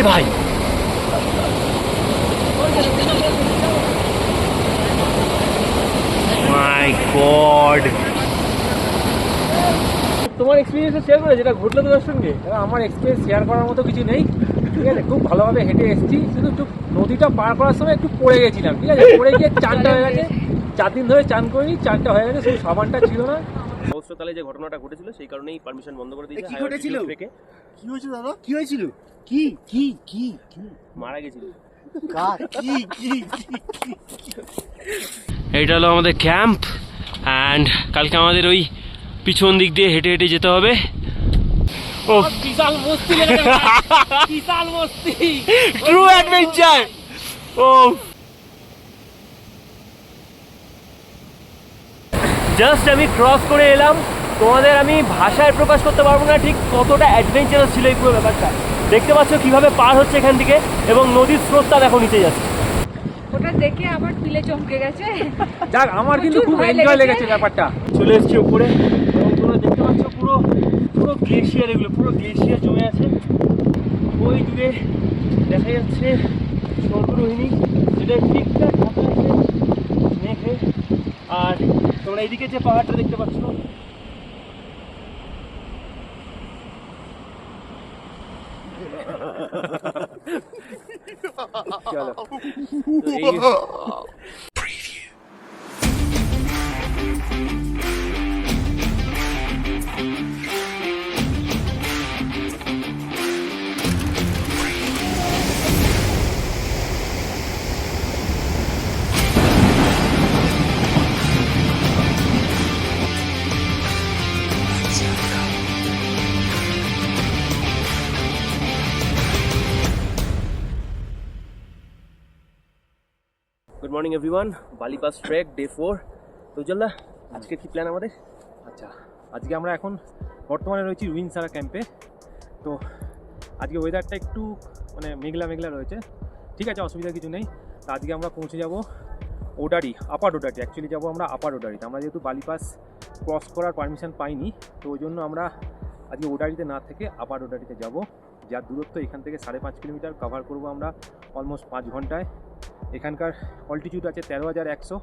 এ ভাই। My god তোমার experience share করে যেটা ঘটলো তোমার সঙ্গে। আমার এক্সপিরিয়েন্স শেয়ার করার মতো কিছু নেই। ঠিক আছে, খুব ভালোভাবে হেঁটে এসেছি, শুধু একটু নদীটা পার করার সময় একটু পড়ে গেছিলাম, ঠিক আছে? পড়ে গিয়ে চানটা হয়ে গেছে। চার দিন ধরে চান করিনি, চানটা হয়ে গেছে, শুধু সাবানটা ছিল না। সহস্রতালে যে ঘটনাটা ঘটেছিল সেই কারণেই পারমিশন বন্ধ করে দিয়েছে কি ঘটেছিল? কি হয়েছিল দাদা? কি হয়েছিল? কি কি কি মারা গেছিল। কার? কি কি এইটা হলো আমাদের ক্যাম্প অ্যান্ড কালকে আমাদের ওই পিছন দিক দিয়ে হেঁটে হেঁটে যেতে হবে। ও। বিশাল মস্তি বিশাল মস্তি। ট্রু অ্যাডভেঞ্চার ও। জাস্ট আমি ক্রস করে এলাম। তোমাদের আমি ভাষায় প্রকাশ করতে পারব না ঠিক কতটা অ্যাডভেঞ্চারাস ছিল এই পুরো ব্যাপারটা। দেখতে পাচ্ছ কীভাবে পার হচ্ছে এখান থেকে এবং নদীর স্রোতটা দেখো নিচে যাচ্ছে। ওটা দেখে আবার পিলে চমকে গেছে। যাক আমার কিন্তু খুব এনজয় লেগেছে। ব্যাপারটা। চলে এসেছি উপরে। এবং তোমরা দেখতে পাচ্ছ পুরো পুরো গ্লেশিয়ার এগুলো পুরো গ্লেশিয়ার জমে আছে। ওই দূরে দেখা যাচ্ছে সন্তরোহিনী যেটা ঠিকঠাক ঢাকা আছে মেঘে আর তোমরা এইদিকে যে পাহাড়টা দেখতে পাচ্ছ। চলো। Morning everyone Bali Pass trek day four তো জল্লা আজকে কি প্ল্যান আমাদের? আচ্ছা আজকে আমরা এখন বর্তমানে রয়েছি উইনসারা ক্যাম্পে তো আজকে ওয়েদারটা একটু মানে মেঘলা মেঘলা রয়েছে। ঠিক আছে, অসুবিধা কিছু নেই। তো আজকে আমরা পৌঁছে যাব ওডারি আপার ওডারি অ্যাকচুয়ালি যাব আমরা আপার ওডারিতে আমরা যেহেতু বালিপাস ক্রস করার পারমিশন পাইনি, তো ওই জন্য আমরা আজকে ওডারিতে না থেকে আপার ওডারিতে যাব। যার দূরত্ব এখান থেকে সাড়ে পাঁচ কিলোমিটার কভার করব আমরা অলমোস্ট পাঁচ ঘন্টায়। এখানকার অল্টিটিউড আছে তেরো হাজার একশো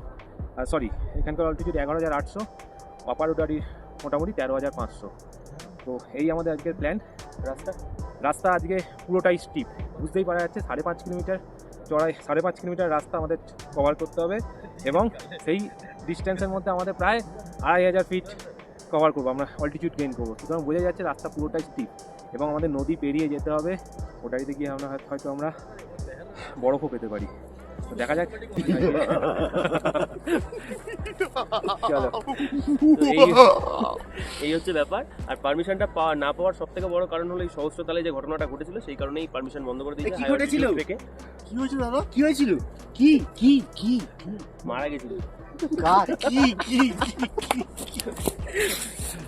সরি এখানকার অল্টিটিউড এগারো হাজার আটশো আপার ওডারির মোটামুটি তেরো হাজার পাঁচশো। তো এই আমাদের আজকের প্ল্যান রাস্তা? রাস্তা আজকে পুরোটাই স্টিপ বুঝতেই পারা যাচ্ছে সাড়ে পাঁচ কিলোমিটার চড়াই সাড়ে পাঁচ কিলোমিটার রাস্তা আমাদের কভার করতে হবে এবং সেই ডিস্টেন্সের মধ্যে আমাদের প্রায় আড়াই হাজার ফিট কভার করব আমরা অল্টিটিউড গেইন করব। সুতরাং বোঝা যাচ্ছে রাস্তা পুরোটাই স্টিপ এবং আমাদের নদী পেরিয়ে যেতে হবে। ওটারিতে গিয়ে আমরা হয়তো- হয়তো আমরা বরফও পেতে পারি। তো দেখা যাক। চলো। এই এই হচ্ছে ব্যাপার। আর পারমিশনটা পাওয়া না পাওয়ার সব থেকে বড় কারণ হলো এই সহস্রতালে যে ঘটনাটা ঘটেছিল সেই কারণেই পারমিশন বন্ধ করে দিয়েছে। কি ঘটেছিল? থেকে। কি হয়েছিল দাদা? কি হয়েছিল? কি? কি? কি? কি মারা গেছিল। কি? কি?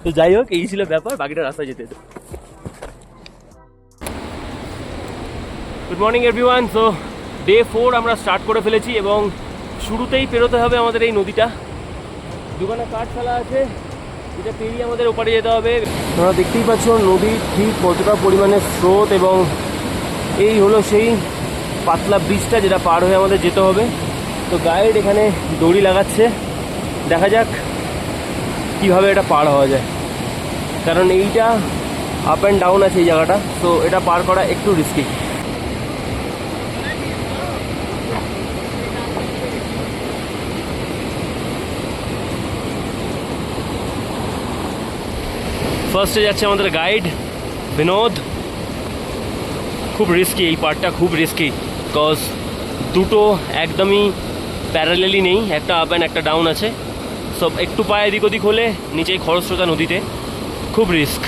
তো যাই হোক এই ছিল ব্যাপার। বাকিটা রাস্তায় যেতে good morning everyone so day four আমরা স্টার্ট করে ফেলেছি এবং শুরুতেই পেরোতে হবে আমাদের এই নদীটা। দুখানা কাঠ ফেলা আছে, এটা পেরিয়ে আমাদের ওপারে যেতে হবে। তোমরা দেখতেই পাচ্ছ নদীর ঠিক কতটা পরিমাণে স্রোত এবং এই হলো সেই পাতলা ব্রিজটা যেটা পার হয়ে আমাদের যেতে হবে। তো গাইড এখানে দড়ি লাগাচ্ছে। দেখা যাক কীভাবে এটা পার হওয়া যায়। কারণ এইটা আপ অ্যান্ড ডাউন আছে এই জায়গাটা। তো এটা পার করা একটু রিস্কি ফার্স্টে যাচ্ছে আমাদের গাইড বিনোদ। খুব রিস্কি এই পার্টটা খুব রিস্কি বিকজ দুটো একদমই প্যারালেলি নেই একটা আপ অ্যান্ড একটা ডাউন আছে। সব একটু পায়ে এদিক ওদিক হলে নিচেই খরস্রোতা নদীতে খুব রিস্ক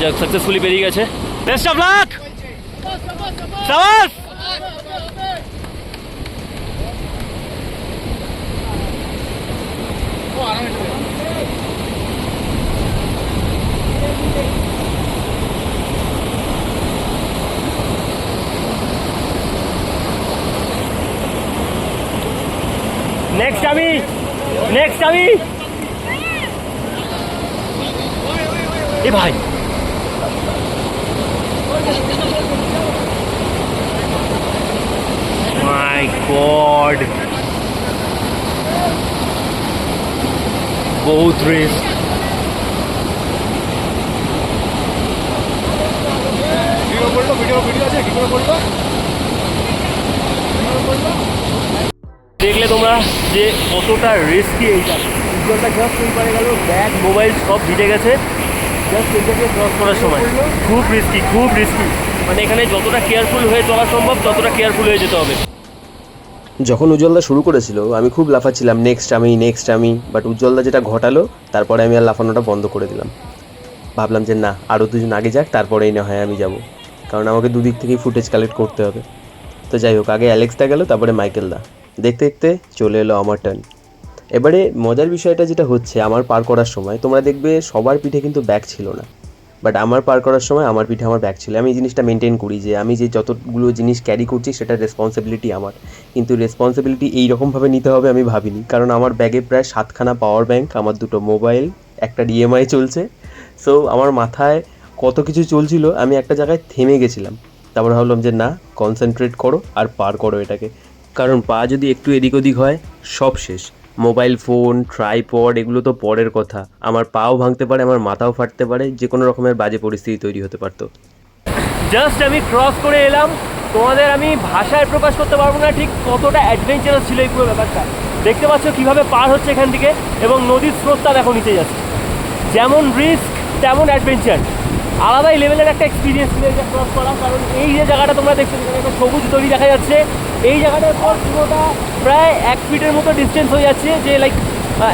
যাক সাকসেসফুলি বেরিয়ে গেছে। বেস্ট অফ লাক সাবাস! নেক্সট আমি নেক্সট আমি এ ভাই মাই গড। বহুত রিস্ক দেখলে তোমরা যে কতটা রিস্কি এইটা। উজ্জ্বলটা জাস্ট ওই পারে গেল ব্যাগ মোবাইল সব ভিজে গেছে। জাস্ট এইটাকে ক্রস করার সময়। খুব রিস্কি খুব রিস্কি মানে এখানে যতটা কেয়ারফুল হয়ে চলা সম্ভব ততটা কেয়ারফুল হয়ে যেতে হবে। যখন উজ্জ্বলদা শুরু করেছিল, আমি খুব লাফাচ্ছিলাম নেক্সট আমি নেক্সট আমি। বাট উজ্জ্বলদা যেটা ঘটালো, তারপরে আমি আর লাফানোটা বন্ধ করে দিলাম। ভাবলাম যে না আরও দুজন আগে যাক, তারপরেই না হয় আমি যাব। কারণ আমাকে দুদিক থেকেই ফুটেজ কালেক্ট করতে হবে। তো যাই হোক, আগে অ্যালেক্সদা গেল, তারপরে মাইকেল দা দেখতে দেখতে চলে এলো আমার টার্ন এবারে মজার বিষয়টা যেটা হচ্ছে, আমার পার করার সময় তোমরা দেখবে সবার পিঠে কিন্তু ব্যাগ ছিল না। বাট আমার পার করার সময় আমার পিঠে আমার ব্যাগ ছিল। আমি এই জিনিসটা মেনটেন করি যে আমি যে যতগুলো জিনিস ক্যারি করছি সেটা রেসপন্সিবিলিটি আমার। কিন্তু রেসপন্সিবিলিটি এইরকমভাবে নিতে হবে আমি ভাবিনি। কারণ আমার ব্যাগে প্রায় সাতখানা পাওয়ার ব্যাংক আমার দুটো মোবাইল একটা ডিএমআই চলছে। সো আমার মাথায় কত কিছু চলছিল, আমি একটা জায়গায় থেমে গেছিলাম। তারপর ভাবলাম যে না কনসেন্ট্রেট করো আর পার করো এটাকে। কারণ পা যদি একটু এদিক ওদিক হয়, সব শেষ। মোবাইল ফোন, ট্রাইপড, এগুলো তো পরের কথা। আমার পাও ভাঙতে পারে, আমার মাথাও ফাটতে পারে যে কোনো রকমের বাজে পরিস্থিতি তৈরি হতে পারতো। জাস্ট আমি ক্রস করে এলাম, তোমাদের আমি ভাষায় প্রকাশ করতে পারব না, ঠিক কতটা অ্যাডভেঞ্চারাস ছিল এই পুরো ব্যাপারটা। দেখতে পাচ্ছ কীভাবে পার হচ্ছে এখান থেকে, এবং নদীর স্রোতটা দেখো নিচে যাচ্ছে। যেমন রিস্ক তেমন অ্যাডভেঞ্চার আলাদাই লেভেলের একটা এক্সপিরিয়েন্স ক্রস করা কারণ এই যে জায়গাটা তোমরা দেখছ একটা সবুজ তৈরি দেখা যাচ্ছে এই জায়গাটার পর পুরোটা প্রায় এক ফিটের মতো ডিস্টেন্স হয়ে যাচ্ছে যে লাইক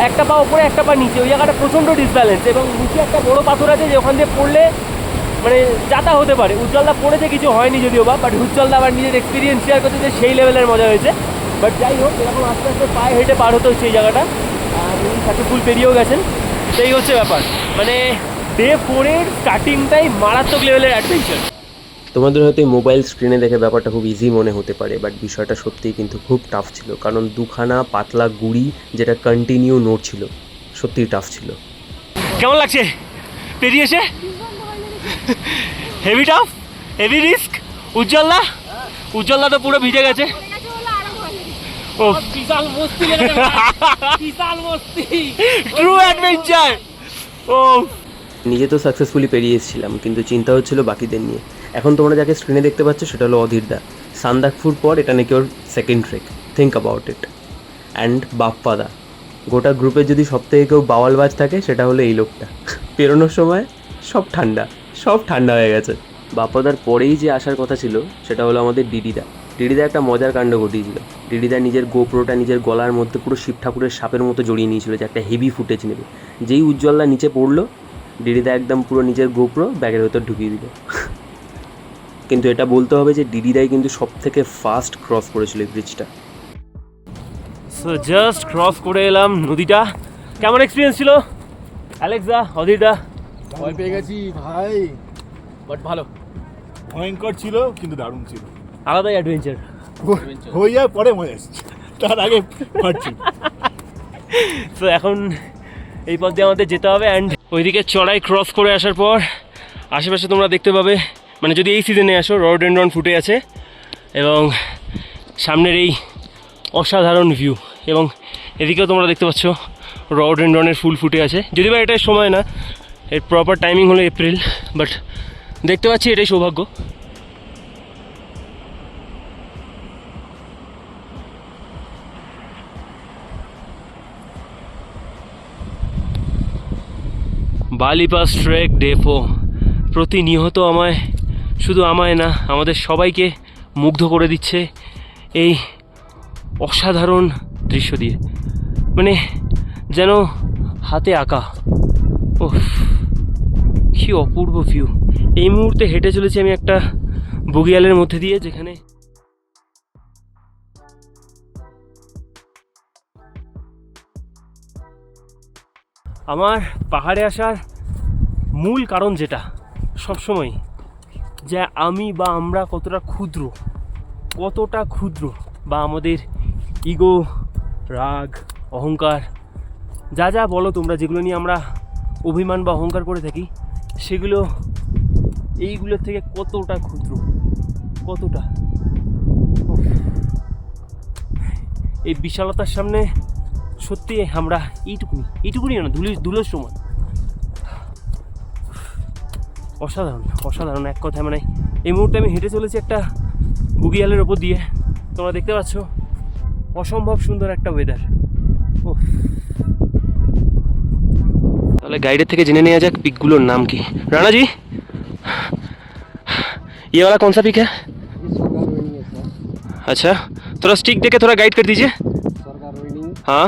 একটা পা উপরে, একটা পা নিচে। ওই জায়গাটা প্রচণ্ড ডিসব্যালেন্স এবং নিচে একটা বড় পাথর আছে যে, ওখান দিয়ে পড়লে মানে যাতা হতে পারে। উজ্জ্বলদা পড়েছে, কিছু হয়নি যদিও বা বাট উজ্জ্বলদা আবার নিজের এক্সপিরিয়েন্স শেয়ার করতে যে, সেই লেভেলের মজা হয়েছে। বাট যাই হোক, এরকম আস্তে আস্তে পায়ে হেঁটে পার হতে হচ্ছে এই জায়গাটা। আর উনি সাকসেসফুল পেরিয়েও গেছেন। সেই হচ্ছে ব্যাপার। মানে ডে ফোরের স্টার্টিংটাই মারাত্মক লেভেলের অ্যাডভেঞ্চার তোমাদের হয়তো এই মোবাইল স্ক্রিনে দেখে ব্যাপারটা খুব ইজি মনে হতে পারে বাট বিষয়টা সত্যিই কিন্তু খুব টাফ ছিল। কারণ দুখানা পাতলা গুড়ি যেটা কন্টিনিউ নড়ছিল সত্যিই টাফ ছিল। কেমন লাগছে? পেরিয়ে এসে? হেভি টাফ হেভি রিস্ক উজ্জ্বলদা উজ্জ্বলদা তো পুরো ভিজে গেছে। ও। বিশাল মস্তি বিশাল মস্তি। ট্রু অ্যাডভেঞ্চার ও। নিজে তো সাকসেসফুলি পেরিয়ে এসেছিলাম কিন্তু চিন্তা হচ্ছিল বাকিদের নিয়ে। এখন তোমরা যাকে স্ক্রিনে দেখতে পাচ্ছ সেটা হলো অধীরদা সান্দাকফুর পর এটা নাকি ওর second trek think about it and বাপ্পাদা গোটা গ্রুপে যদি সব থেকে কেউ বাওয়ালবাজ থাকে, সেটা হলো এই লোকটা। পেরোনোর সময় সব ঠান্ডা সব ঠান্ডা হয়ে গেছে। বাপ্পাদার পরেই যে আসার কথা ছিল, সেটা হলো আমাদের ডিডিদা ডিডিদা একটা মজার কাণ্ড ঘটিয়েছিল। ডিডিদা নিজের গোপ্রোটা নিজের গলার মধ্যে পুরো শিব ঠাকুরের সাপের মতো জড়িয়ে নিয়েছিল যে একটা হেভি ফুটেজ নেবে। যেই উজ্জ্বলদা নিচে পড়ল ডিডিদা একদম পুরো নিজের গোপ্রো ব্যাগের ভেতর ঢুকিয়ে দিল। কিন্তু এটা বলতে হবে যে ডিডিদাই কিন্তু সব থেকে ফাস্ট ক্রস করেছিল এই ব্রিজটা সো জাস্ট ক্রস করে এলাম নদীটা। কেমন এক্সপিরিয়েন্স ছিল? অ্যালেক্সা অধীরদা। ভয় পেয়ে গেছি ভাই। বাট ভালো। ভয়ঙ্কর ছিল কিন্তু দারুণ ছিল। আলাদাই অ্যাডভেঞ্চার হয়ে যাওয়ার পরে মজা এসছে। তার আগে তো এখন এই পথ দিয়ে আমাদের যেতে হবে অ্যান্ড ওইদিকে চড়াই ক্রস করে আসার পর আশেপাশে তোমরা দেখতে পাবে মানে যদি এই সিজনে আসো রডেন্ড্রন ফুটে আছে এবং সামনের এই অসাধারণ ভিউ এবং এদিকেও তোমরা দেখতে পাচ্ছ রডেন্ড্রনের ফুল ফুটে আছে। যদি বা এটাই সময় না, এর প্রপার টাইমিং হলো এপ্রিল বাট দেখতে পাচ্ছি এটাই সৌভাগ্য। বালিপাস ট্রেক ডেপো প্রতিনিয়ত আমায় শুধু আমায় না, আমাদের সবাইকে মুগ্ধ করে দিচ্ছে এই অসাধারণ দৃশ্য দিয়ে। মানে যেন হাতে আঁকা। ও কি অপূর্ব ভিউ এই মুহূর্তে হেঁটে চলেছি আমি একটা বগিয়ালের মধ্যে দিয়ে, যেখানে আমার পাহাড়ে আসার মূল কারণ যেটা সবসময় যে আমি বা আমরা কতটা ক্ষুদ্র কতটা ক্ষুদ্র বা আমাদের ইগো, রাগ, অহংকার, যা যা বলো তোমরা, যেগুলো নিয়ে আমরা অভিমান বা অহংকার করে থাকি, সেগুলো, এইগুলোর থেকে কতটা ক্ষুদ্র? কতটা? এই বিশালতার সামনে সত্যি আমরা এইটুকুনি এইটুকুনি না ধুলি ধুলোর সমান। অসাধারণ অসাধারণ এক কথায় মানে এই মুহূর্তে আমি হেঁটে চলেছি একটা বুগিয়ালের ওপর দিয়ে তোমরা দেখতে পাচ্ছ অসম্ভব সুন্দর একটা ওয়েদার ও তাহলে গাইডের থেকে জেনে নেওয়া যাক পিকগুলোর নাম কি রানাজি ये वाला कौन सा पिक है अच्छा थोड़ा स्टिक देके थोड़ा गाइड कर दीजिए हाँ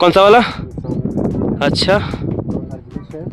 कौन सा वाला अच्छा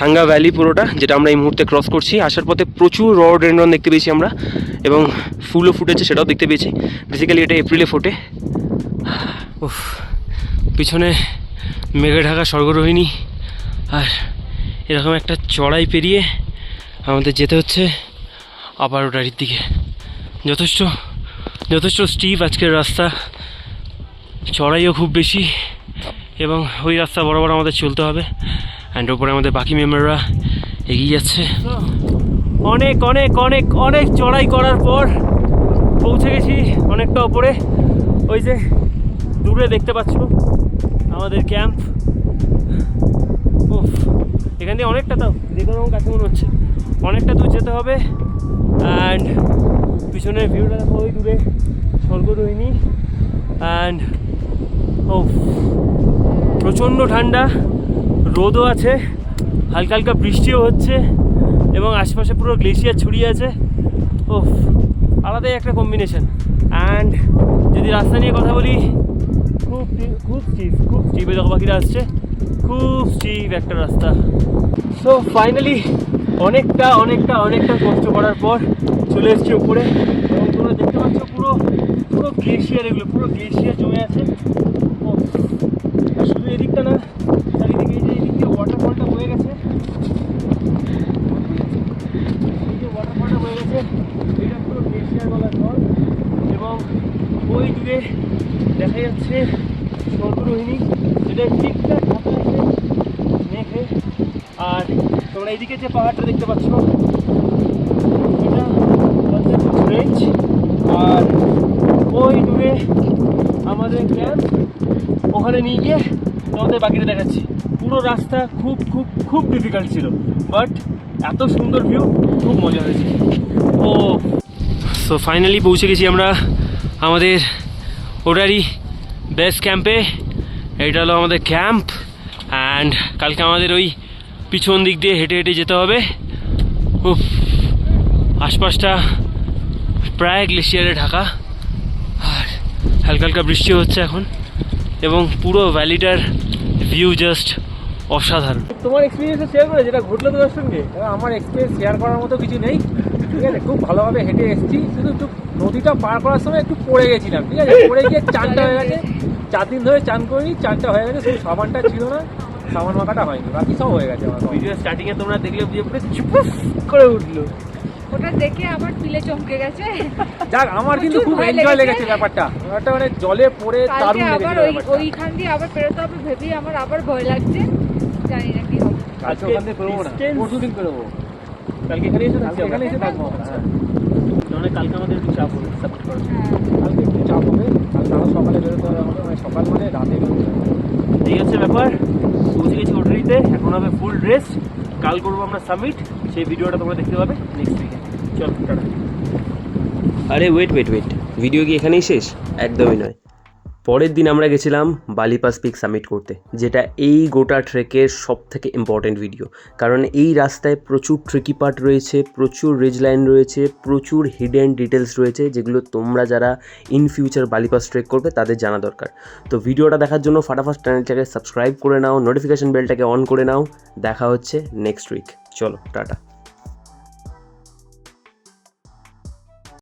থাঙ্গা ভ্যালি পুরোটা, যেটা আমরা এই মুহূর্তে ক্রস করছি। আসার পথে প্রচুর রড রডেন্ড্রন দেখতে পেয়েছি আমরা, এবং ফুলও ফুটেছে, সেটাও দেখতে পেয়েছি। বেসিক্যালি এটা এপ্রিলে ফোটে। উফ, পিছনে মেঘে ঢাকা স্বর্গরোহিণী, আর এরকম একটা চড়াই পেরিয়ে আমাদের যেতে হচ্ছে আবার ওটারির দিকে। যথেষ্ট যথেষ্ট স্টিভ আজকের রাস্তা। চড়াইও খুব বেশি, এবং ওই রাস্তা বরাবর আমাদের চলতে হবে। অ্যান্ড ওপরে আমাদের বাকি মেম্বাররা এগিয়ে যাচ্ছে। অনেক অনেক অনেক অনেক চড়াই করার পর পৌঁছে গেছি অনেকটা ওপরে ওই যে দূরে দেখতে পাচ্ছ আমাদের ক্যাম্প উফ, এখান থেকে অনেকটা তাও দেখে আমার কাছে মনে হচ্ছে। অনেকটা দূর যেতে হবে। অ্যান্ড পিছনের ভিউটা ওই দূরে স্বর্গরোহিণী অ্যান্ড ও প্রচণ্ড ঠান্ডা। রোদও আছে, হালকা হালকা বৃষ্টিও হচ্ছে এবং আশেপাশে পুরো গ্লেশিয়ার ছড়িয়ে আছে। ও আলাদাই একটা কম্বিনেশন অ্যান্ড যদি রাস্তা নিয়ে কথা বলি, খুব খুব স্টিভ খুব দেখো পাখিরা আসছে। খুব স্টিভ একটা রাস্তা। সো ফাইনালি অনেকটা অনেকটা অনেকটা কষ্ট করার পর চলে এসেছি উপরে। এবং তোমরা দেখতে পাচ্ছ পুরো পুরো গ্লেশিয়ার এগুলো, পুরো গ্লেশিয়ার জমে আছে ও আর শুধু এদিকটা না চারিদিকে এই যে এদিক দিয়ে ওয়াটারফলটা বয়ে গেছে এই যে ওয়াটারফলটা বয়ে গেছে এটা পুরো গ্লেশিয়ার বলা জল এবং ওই দূরে দেখা যাচ্ছে স্বর্গরোহিণী যেটা ঠিকঠাক ঢাকা আছে মেঘে আর তোমরা এইদিকে যে পাহাড়টা দেখতে পাচ্ছ রেঞ্জ আর ওই দূরে আমাদের ক্যাম্প ওখানে নিয়ে গিয়ে তোমাদের বাকিটা দেখাচ্ছি। পুরো রাস্তা খুব খুব খুব ডিফিকাল্ট ছিল বাট এত সুন্দর ভিউ খুব মজা হয়েছে। ও সো ফাইনালি পৌঁছে গেছি আমরা আমাদের ওটারই বেস ক্যাম্পে এটা হলো আমাদের ক্যাম্প অ্যান্ড কালকে আমাদের ওই পিছন দিক দিয়ে হেঁটে হেঁটে যেতে হবে। উফ, আশপাশটা প্রায় গ্লেশিয়ারে ঢাকা। আর হালকা হালকা বৃষ্টি হচ্ছে এখন। এবং পুরো ভ্যালিটার ভিউ জাস্ট অসাধারণ। তোমার এক্সপিরিয়েন্স শেয়ার করে, যেটা ঘটলো তোমার সঙ্গে? আমার এক্সপিরিয়েন্স শেয়ার করার মতো কিছু নেই। ঠিক আছে, খুব ভালোভাবে হেঁটে এসেছি। শুধু একটু নদীটা পার করার সময় একটু পড়ে গেছিলাম, ঠিক আছে? পড়ে গিয়ে চানটা হয়ে গেছে। চার দিন ধরে চান করিনি, চানটা হয়ে গেছে, শুধু সাবানটা ছিল না। সাবান মাখাটা হয়নি বাকি সব হয়ে গেছে আমার। ভিডিও স্টার্টিং এ তোমরা দেখলে যে পুরো চুপুস করে উঠল। ওটা দেখে আমার পিলে চমকে গেছে। যাক আমার কিন্তু খুব ভয় এনজয় লেগেছে। ব্যাপারটা। ব্যাপারটা মানে জলে পড়ে দারুণ আবার ওই ওইখান দিয়ে আবার পেরোতে হবে ভেবেই আমার আবার ভয় লাগছে। জানি না কি হবে। ওখান থেকে বেরোবো না পরশু দিন কালকে এখানে এসে কালকে এখানে এসে থাকব হ্যাঁ। মানে কালকে আমাদের একটু চাপ হবে সাপোর্ট হ্যাঁ। কালকে একটু চাপ হবে কালকে সকালে বেরোতে হবে আমাদের মানে সকাল মানে রাতে বেরোতে হবে। এই হচ্ছে ব্যাপার। পৌঁছে গেছি হোটেলিতে এখন হবে ফুল ড্রেস কাল করব আমরা সাবমিট সেই ভিডিওটা তোমরা দেখতে পাবে নেক্সট উইকে চল, টাটা। আরে ওয়েট ওয়েট ওয়েট ভিডিও কি এখানেই শেষ? একদমই নয়। পরের দিন আমরা গেছিলাম বালিপাস পিক সামিট করতে, যেটা এই গোটা ট্রেকের সব থেকে ইম্পর্টেন্ট ভিডিও কারণ এই রাস্তায় প্রচুর ট্রিকি পার্ট রয়েছে, প্রচুর রেজ লাইন রয়েছে, প্রচুর হিডেন ডিটেলস রয়েছে, যেগুলো তোমরা যারা ইন ফিউচার বালিপাস ট্রেক করবে তাদের জানা দরকার। তো ভিডিওটা দেখার জন্য ফাটাফাট চ্যানেলটাকে সাবস্ক্রাইব করে নাও নোটিফিকেশন বেলটাকে অন করে নাও। দেখা হচ্ছে নেক্সট উইক চলো, টাটা।